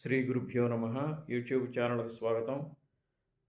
శ్రీ గురుభ్యో నమ. యూట్యూబ్ ఛానల్కి స్వాగతం.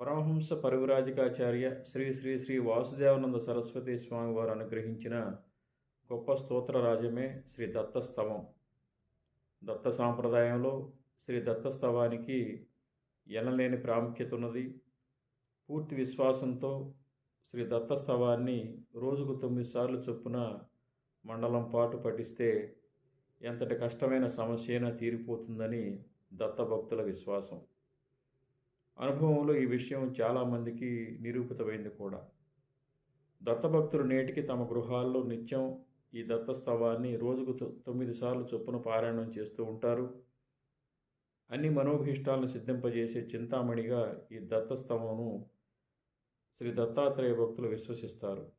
పరమహంస పరివిరాజకాచార్య శ్రీ శ్రీ శ్రీ వాసుదేవానంద సరస్వతి స్వామి వారు అనుగ్రహించిన గొప్ప స్తోత్ర రాజమే శ్రీ దత్తస్తవం. దత్త సాంప్రదాయంలో శ్రీ దత్తస్తవానికి ఎనలేని ప్రాముఖ్యత ఉన్నది. పూర్తి విశ్వాసంతో శ్రీ దత్తస్తవాన్ని రోజుకు తొమ్మిది సార్లు చొప్పున మండలం పాటు పఠిస్తే ఎంతటి కష్టమైన సమస్య అయినా తీరిపోతుందని దత్తభక్తుల విశ్వాసం. అనుభవంలో ఈ విషయం చాలామందికి నిరూపితమైంది కూడా. దత్తభక్తులు నేటికి తమ గృహాల్లో నిత్యం ఈ దత్తస్తవాన్ని రోజుకు తొమ్మిది సార్లు చొప్పున పారాయణం చేస్తూ ఉంటారు. అన్ని మనోభీష్టాలను సిద్ధింపజేసే చింతామణిగా ఈ దత్తస్తవమును శ్రీ దత్తాత్రేయ భక్తులు విశ్వసిస్తారు.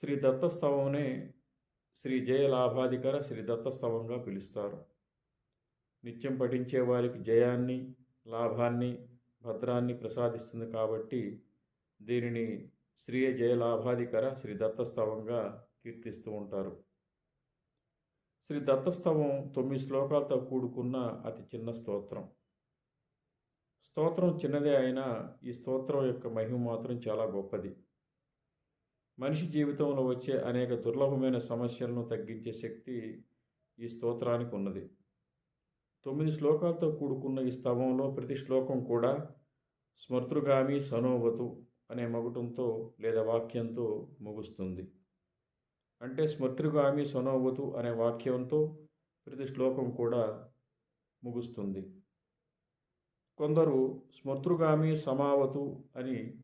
శ్రీ దత్తస్తవమునే శ్రీ జయలాభాధికర శ్రీ దత్తస్తవంగా పిలుస్తారు. నిత్యం పఠించే వారికి జయాన్ని లాభాన్ని భద్రాన్ని ప్రసాదిస్తుంది కాబట్టి దీనిని శ్రీ జయలాభాధికర శ్రీ దత్తస్తవంగా కీర్తిస్తూ ఉంటారు. శ్రీ దత్తస్తవం తొమ్మిది శ్లోకాలతో కూడుకున్న అతి చిన్న స్తోత్రం. స్తోత్రం చిన్నదే అయినా ఈ స్తోత్రం యొక్క మహిమ మాత్రం చాలా గొప్పది. మనిషి జీవితంలో వచ్చే అనేక దుర్లభమైన సమస్యలను తగ్గించే శక్తి ఈ స్తోత్రానికి ఉన్నది. తొమ్మిది శ్లోకాలతో కూడుకున్న ఈ స్తవంలో ప్రతి శ్లోకం కూడా స్మృతృగామి సనోవతు అనే మగుటంతో లేదా వాక్యంతో ముగుస్తుంది. అంటే స్మృతృగామి సనోవతు అనే వాక్యంతో ప్రతి శ్లోకం కూడా ముగుస్తుంది. కొందరు స్మృతృగామి సమావతు అని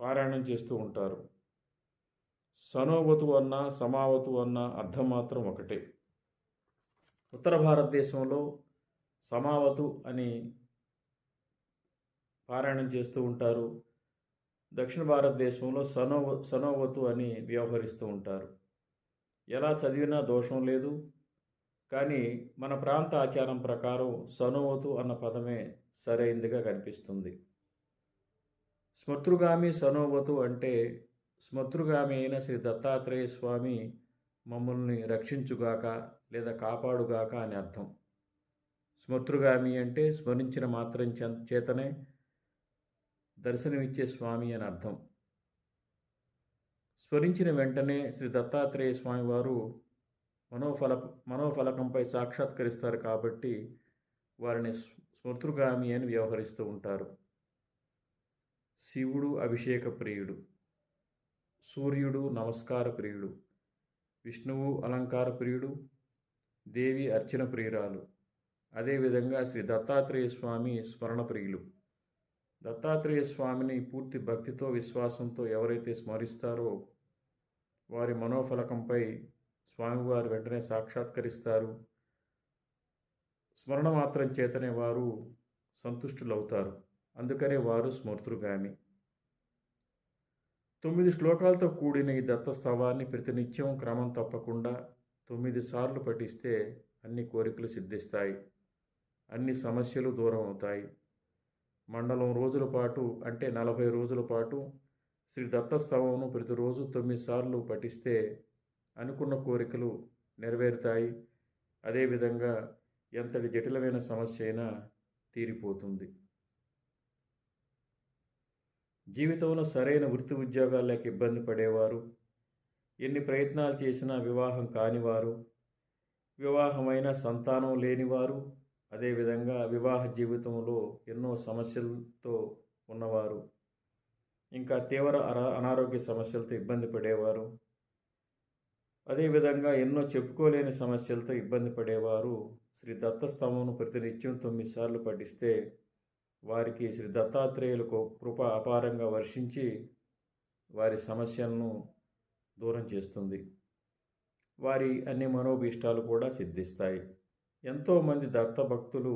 పారాయణం చేస్తూ ఉంటారు. సనోవతు అన్న సమావతు అన్న అర్థం మాత్రం ఒకటే. ఉత్తర భారతదేశంలో సమావతు అని పారాయణం చేస్తూ ఉంటారు. దక్షిణ భారతదేశంలో సనోవ సనోవతు అని వ్యవహరిస్తూ ఉంటారు. ఎలా చదివినా దోషం లేదు. కానీ మన ప్రాంత ఆచారం ప్రకారం సనోవతు అన్న పదమే సరైందిగా కనిపిస్తుంది. స్మృతృగామి సనోవతు అంటే స్మృతృగామి అయిన శ్రీ దత్తాత్రేయ స్వామి మమ్మల్ని రక్షించుగాక లేదా కాపాడుగాక అని అర్థం. స్మృతృగామి అంటే స్మరించిన మాత్రం చే- చేతనే దర్శనమిచ్చే స్వామి అని అర్థం. స్మరించిన వెంటనే శ్రీ దత్తాత్రేయ స్వామివారు మనోఫల మనోఫలకంపై సాక్షాత్కరిస్తారు కాబట్టి వారిని స్మృతృగామి అని వ్యవహరిస్తూ ఉంటారు. శివుడు అభిషేక ప్రియుడు. సూర్యుడు నమస్కార ప్రియుడు. విష్ణువు అలంకార ప్రియుడు. దేవి అర్చన ప్రియురాలు. అదేవిధంగా శ్రీ దత్తాత్రేయ స్వామి స్మరణ ప్రియులు. దత్తాత్రేయ స్వామిని పూర్తి భక్తితో విశ్వాసంతో ఎవరైతే స్మరిస్తారో వారి మనోఫలకంపై స్వామివారు వెంటనే సాక్షాత్కరిస్తారు. స్మరణ మాత్రం చేతనే వారు సంతుష్టులవుతారు. అందుకనే వారు స్మృతృగామి తొమ్మిది శ్లోకాలతో కూడిన ఈ దత్తస్తవాన్ని ప్రతినిత్యం క్రమం తప్పకుండా తొమ్మిది సార్లు పఠిస్తే అన్ని కోరికలు సిద్ధిస్తాయి అన్ని సమస్యలు దూరం అవుతాయి. మండలం రోజుల పాటు అంటే నలభై రోజుల పాటు శ్రీ దత్తస్తవమును ప్రతిరోజు తొమ్మిది సార్లు పఠిస్తే అనుకున్న కోరికలు నెరవేరుతాయి. అదేవిధంగా ఎంతటి జటిలమైన సమస్య అయినా తీరిపోతుంది. జీవితంలో సరైన వృత్తి ఉద్యోగాలకు ఇబ్బంది పడేవారు ఎన్ని ప్రయత్నాలు చేసినా వివాహం కానివారు వివాహమైన సంతానం లేనివారు అదేవిధంగా వివాహ జీవితంలో ఎన్నో సమస్యలతో ఉన్నవారు ఇంకా తీవ్ర అనారోగ్య సమస్యలతో ఇబ్బంది పడేవారు అదేవిధంగా ఎన్నో చెప్పుకోలేని సమస్యలతో ఇబ్బంది పడేవారు శ్రీ దత్తస్తవమును ప్రతినిత్యం తొమ్మిది సార్లు పఠిస్తే వారికి శ్రీ దత్తాత్రేయులకు కృప అపారంగా వర్షించి వారి సమస్యలను దూరం చేస్తుంది. వారి అన్ని మనోభీష్టాలు కూడా సిద్ధిస్తాయి. ఎంతోమంది దత్త భక్తులు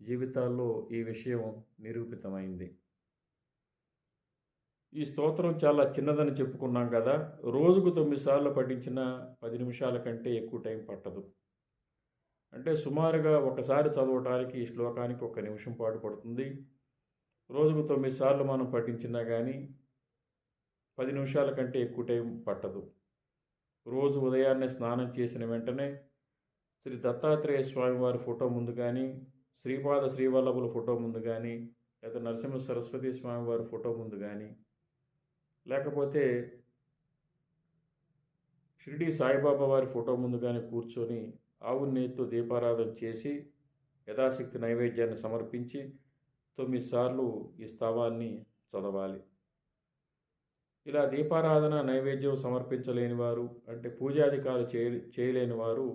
జీవితాల్లో ఈ విషయం నిరూపితమైంది. ఈ స్తోత్రం చాలా చిన్నదని చెప్పుకున్నాం కదా రోజుకు తొమ్మిది సార్లు పఠించిన పది నిమిషాల కంటే ఎక్కువ టైం పట్టదు. అంటే సుమారుగా ఒకసారి చదవటానికి ఈ శ్లోకానికి ఒక నిమిషం పాటు పడుతుంది. రోజుకు తొమ్మిది సార్లు మనం పఠించినా కానీ పది నిమిషాల కంటే ఎక్కువ టైం పట్టదు. రోజు ఉదయాన్నే స్నానం చేసిన వెంటనే శ్రీ దత్తాత్రేయ స్వామి వారి ఫోటో ముందు కానీ శ్రీపాద శ్రీవల్లభుల ఫోటో ముందు కానీ లేదా నరసింహ సరస్వతి స్వామి వారి ఫోటో ముందు కానీ లేకపోతే షిరిడి సాయిబాబా వారి ఫోటో ముందు కానీ కూర్చొని ఆవు నేతితో దీపారాధన చేసి యథాశక్తి నైవేద్యాన్ని సమర్పించి తొమ్మిది సార్లు ఈ స్తవాన్ని చదవాలి. ఇలా దీపారాధన నైవేద్యం సమర్పించలేని వారు అంటే పూజాధికారులు చేయ చేయలేని వారు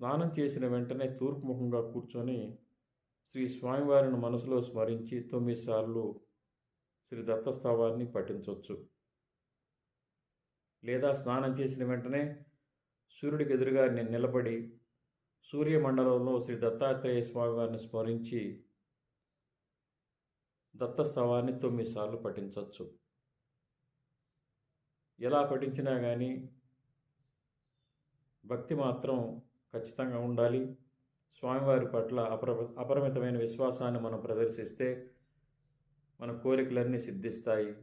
స్నానం చేసిన వెంటనే తూర్పుముఖంగా కూర్చొని శ్రీ స్వామివారిని మనసులో స్మరించి తొమ్మిది సార్లు శ్రీ దత్తస్తవాన్ని పఠించవచ్చు లేదా స్నానం చేసిన వెంటనే సూర్యుడికి ఎదురుగా నేను నిలబడి సూర్యమండలంలో శ్రీ దత్తాత్రేయ స్వామివారిని స్మరించి దత్తస్థావాన్ని తొమ్మిది సార్లు పఠించవచ్చు ఎలా పఠించినా కానీ భక్తి మాత్రం ఖచ్చితంగా ఉండాలి. స్వామివారి పట్ల అపర అపరిమితమైన విశ్వాసాన్ని మనం ప్రదర్శిస్తే మన కోరికలన్నీ సిద్ధిస్తాయి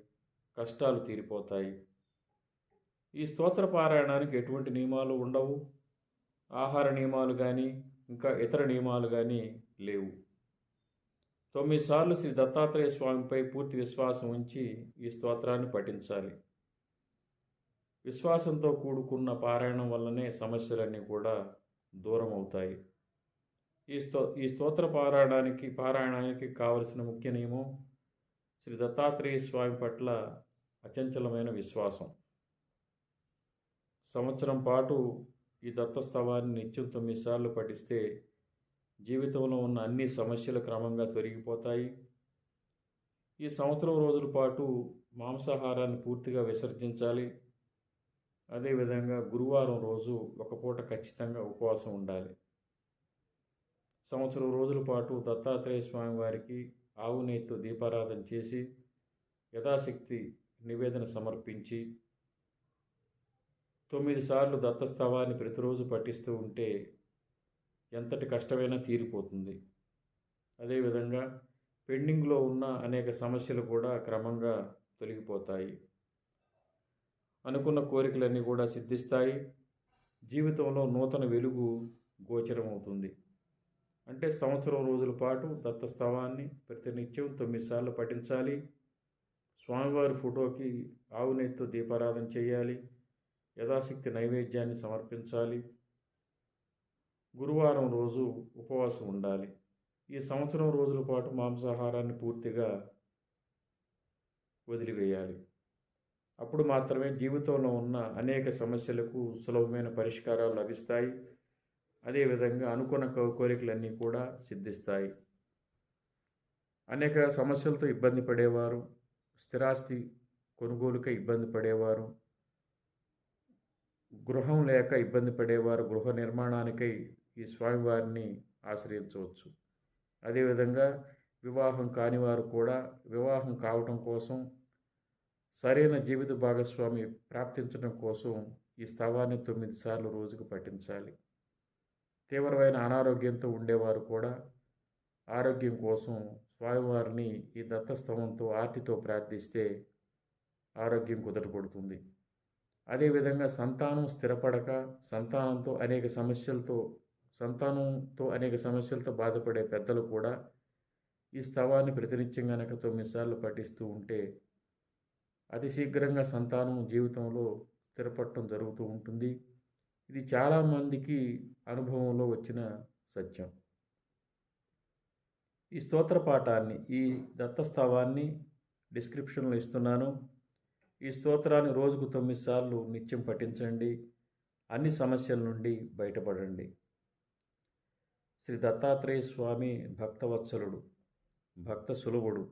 కష్టాలు తీరిపోతాయి. ఈ స్తోత్ర పారాయణానికి ఎటువంటి నియమాలు ఉండవు. ఆహార నియమాలు కానీ ఇంకా ఇతర నియమాలు కానీ లేవు. తొమ్మిది సార్లు శ్రీ దత్తాత్రేయ స్వామిపై పూర్తి విశ్వాసం ఉంచి ఈ స్తోత్రాన్ని పఠించాలి. విశ్వాసంతో కూడుకున్న పారాయణం వల్లనే సమస్యలన్నీ కూడా దూరం అవుతాయి. ఈ స్తో ఈ స్తోత్ర పారాయణానికి పారాయణానికి కావలసిన ముఖ్య నియమం శ్రీ దత్తాత్రేయ స్వామి పట్ల అచంచలమైన విశ్వాసం. సంవత్సరం పాటు ఈ దత్తస్తవాన్ని నిత్యం తొమ్మిది సార్లు పఠిస్తే జీవితంలో ఉన్న అన్ని సమస్యలు క్రమంగా తొలగిపోతాయి. ఈ సంవత్సరం రోజుల పాటు మాంసాహారాన్ని పూర్తిగా విసర్జించాలి. అదేవిధంగా గురువారం రోజు ఒక పూట ఖచ్చితంగా ఉపవాసం ఉండాలి. సంవత్సరం రోజుల పాటు దత్తాత్రేయ స్వామి వారికి ఆవు నెయ్యితో దీపారాధన చేసి యథాశక్తి నివేదన సమర్పించి తొమ్మిది సార్లు దత్తస్తవాన్ని ప్రతిరోజు పఠిస్తూ ఉంటే ఎంతటి కష్టమైనా తీరిపోతుంది. అదేవిధంగా పెండింగ్లో ఉన్న అనేక సమస్యలు కూడా క్రమంగా తొలగిపోతాయి. అనుకున్న కోరికలన్నీ కూడా సిద్ధిస్తాయి. జీవితంలో నూతన వెలుగు గోచరమవుతుంది. అంటే సంవత్సరం రోజుల పాటు దత్తస్తవాన్ని ప్రతినిత్యం తొమ్మిది సార్లు పఠించాలి. స్వామివారి ఫోటోకి ఆవు నెయ్యితో దీపారాధన చేయాలి. యథాశక్తి నైవేద్యాన్ని సమర్పించాలి. గురువారం రోజు ఉపవాసం ఉండాలి. ఈ సంవత్సరం రోజుల పాటు మాంసాహారాన్ని పూర్తిగా వదిలివేయాలి. అప్పుడు మాత్రమే జీవితంలో ఉన్న అనేక సమస్యలకు సులభమైన పరిష్కారాలు లభిస్తాయి. అదేవిధంగా అనుకున్న కోరికలన్నీ కూడా సిద్ధిస్తాయి. అనేక సమస్యలతో ఇబ్బంది పడేవారు స్థిరాస్తి కొనుగోలుకై ఇబ్బంది పడేవారు గృహం లేక ఇబ్బంది పడేవారు గృహ నిర్మాణానికై ఈ స్వామివారిని ఆశ్రయించవచ్చు. అదేవిధంగా వివాహం కానివారు కూడా వివాహం కావటం కోసం సరైన జీవిత భాగస్వామి ప్రాప్తించడం కోసం ఈ స్తవాన్ని తొమ్మిది సార్లు రోజుకు పఠించాలి. తీవ్రమైన అనారోగ్యంతో ఉండేవారు కూడా ఆరోగ్యం కోసం స్వామివారిని ఈ దత్తస్తవంతో ఆర్తితో ప్రార్థిస్తే ఆరోగ్యం కుదరపడుతుంది అదేవిధంగా సంతానం స్థిరపడక సంతానంతో అనేక సమస్యలతో సంతానంతో అనేక సమస్యలతో బాధపడే పెద్దలు కూడా ఈ స్తవాన్ని ప్రతినిత్యం కనుక తొమ్మిది సార్లు పఠిస్తూ ఉంటే అతి శీఘ్రంగా సంతానం జీవితంలో స్థిరపడటం జరుగుతూ ఉంటుంది. ఇది చాలామందికి అనుభవంలో వచ్చిన సత్యం. ఈ స్తోత్ర పాఠాన్ని ఈ దత్తస్తవాన్ని డిస్క్రిప్షన్లో ఇస్తున్నాను. ఈ స్తోత్రాన్ని రోజుకు తొమ్మిది సార్లు నిత్యం పఠించండి. అన్ని సమస్యల నుండి బయటపడండి. శ్రీ దత్తాత్రేయ స్వామి భక్తవత్సలుడు భక్త సులభుడు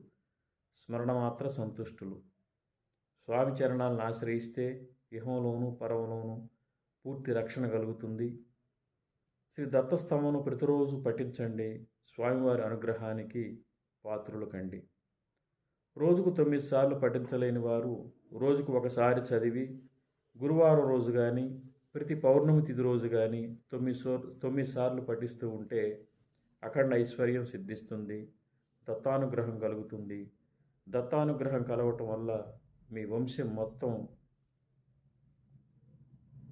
స్మరణ మాత్ర సంతుష్టులు. స్వామి చరణాలను ఆశ్రయిస్తే ఇహంలోను పరవలోను పూర్తి రక్షణ కలుగుతుంది. శ్రీ దత్తస్తంభను ప్రతిరోజు పఠించండి. స్వామివారి అనుగ్రహానికి పాత్రులు కండి. రోజుకు తొమ్మిది సార్లు పఠించలేని వారు రోజుకు ఒకసారి చదివి గురువారం రోజు కానీ ప్రతి పౌర్ణమి తిథి రోజు కానీ తొమ్మిది సో తొమ్మిది సార్లు పఠిస్తూ ఉంటే అఖండ ఐశ్వర్యం సిద్ధిస్తుంది. దత్తానుగ్రహం కలుగుతుంది. దత్తానుగ్రహం కలవటం వల్ల మీ వంశం మొత్తం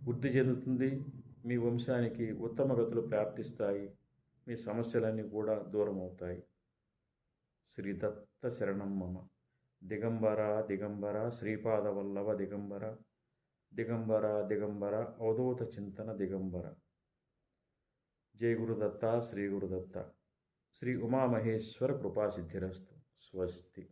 వృద్ధి చెందుతుంది. మీ వంశానికి ఉత్తమ గతులు ప్రాప్తిస్తాయి. మీ సమస్యలన్నీ కూడా దూరం అవుతాయి. శ్రీ దత్త శరణం మమ. దిగంబర దిగంబర శ్రీపాద వల్లభ దిగంబర దిగంబర దిగంబర అవధూత చింతన దిగంబర. జయ గురుదత్త శ్రీ గురుదత్త. శ్రీ ఉమామహేశ్వర కృపాసిద్ధిరస్తు. స్వస్తి.